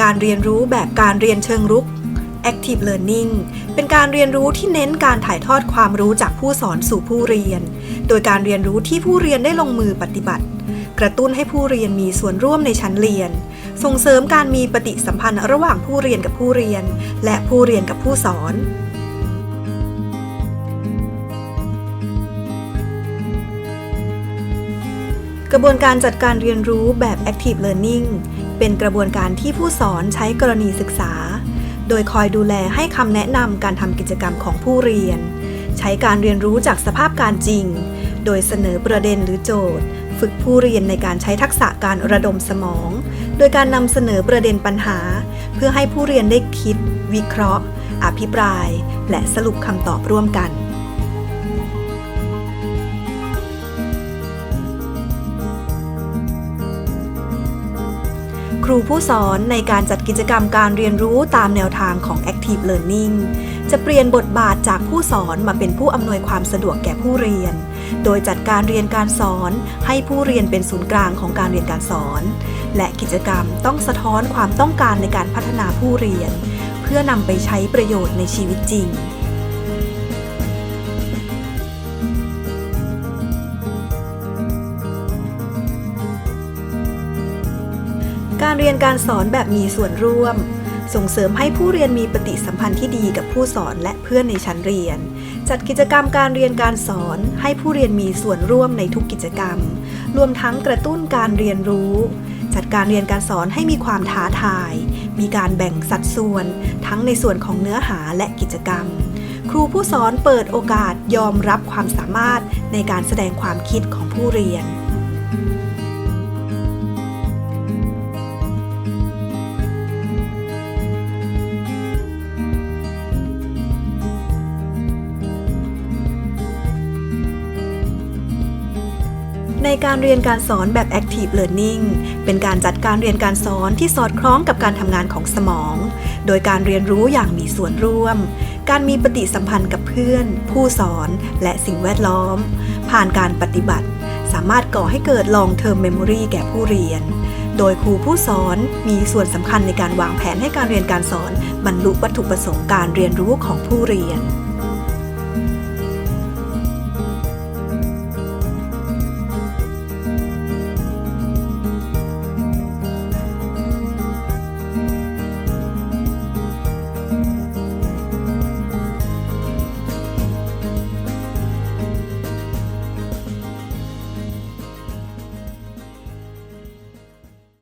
การเรียนรู้แบบการเรียนเชิงรุก Active Learning เป็นการเรียนรู้ที่เน้นการถ่ายทอดความรู้จากผู้สอนสู่ผู้เรียน โดยการเรียนรู้ที่ผู้เรียนได้ลงมือปฏิบัติ กระตุ้นให้ผู้เรียนมีส่วนร่วมในชั้นเรียน ส่งเสริมการมีปฏิสัมพันธ์ระหว่างผู้เรียนกับผู้เรียน และผู้เรียนกับผู้สอนกระบวนการจัดการเรียนรู้แบบ Active Learning เป็นกระบวนการที่ผู้สอนใช้กรณีศึกษา โดยคอยดูแลให้คำแนะนำการทำกิจกรรมของผู้เรียน ใช้การเรียนรู้จากสภาพการจริง โดยเสนอประเด็นหรือโจทย์ ฝึกผู้เรียนในการใช้ทักษะการระดมสมอง โดยการนำเสนอประเด็นปัญหา เพื่อให้ผู้เรียนได้คิด วิเคราะห์ อภิปราย และสรุปคำตอบร่วมกัน ครูผู้สอนในการจัดกิจกรรมการเรียนรู้ตามแนวทางของ Active Learning จะเปลี่ยนบทบาทจากผู้สอนมาเป็นผู้อำนวยความสะดวกแก่ผู้เรียน โดยจัดการเรียนการสอนให้ผู้เรียนเป็นศูนย์กลางของการเรียนการสอน และกิจกรรมต้องสะท้อนความต้องการในการพัฒนาผู้เรียน เพื่อนำไปใช้ประโยชน์ในชีวิตจริง การเรียนการสอนแบบมีส่วนร่วม ส่งเสริมให้ผู้เรียนมีปฏิสัมพันธ์ที่ดีกับผู้สอนและเพื่อนในชั้นเรียน จัดกิจกรรมการเรียนการสอนให้ผู้เรียนมีส่วนร่วมในทุกกิจกรรม รวมทั้งกระตุ้นการเรียนรู้ จัดการเรียนการสอนให้มีความท้าทาย มีการแบ่งสัดส่วน ทั้งในส่วนของเนื้อหาและกิจกรรมครูผู้สอนเปิดโอกาสยอมรับความสามารถในการแสดงความคิดของผู้เรียน ในการเรียนการสอนแบบ Active Learning เป็นการจัดการเรียนการสอนที่สอดคล้องกับการทำงานของสมอง โดยการเรียนรู้อย่างมีส่วนร่วม การมีปฏิสัมพันธ์กับเพื่อน ผู้สอน และสิ่งแวดล้อม ผ่านการปฏิบัติ สามารถก่อให้เกิด long term memory แก่ผู้เรียน โดยครูผู้สอนมีส่วนสำคัญในการวางแผนให้การเรียนการสอนบรรลุวัตถุประสงค์การเรียนรู้ของผู้เรียน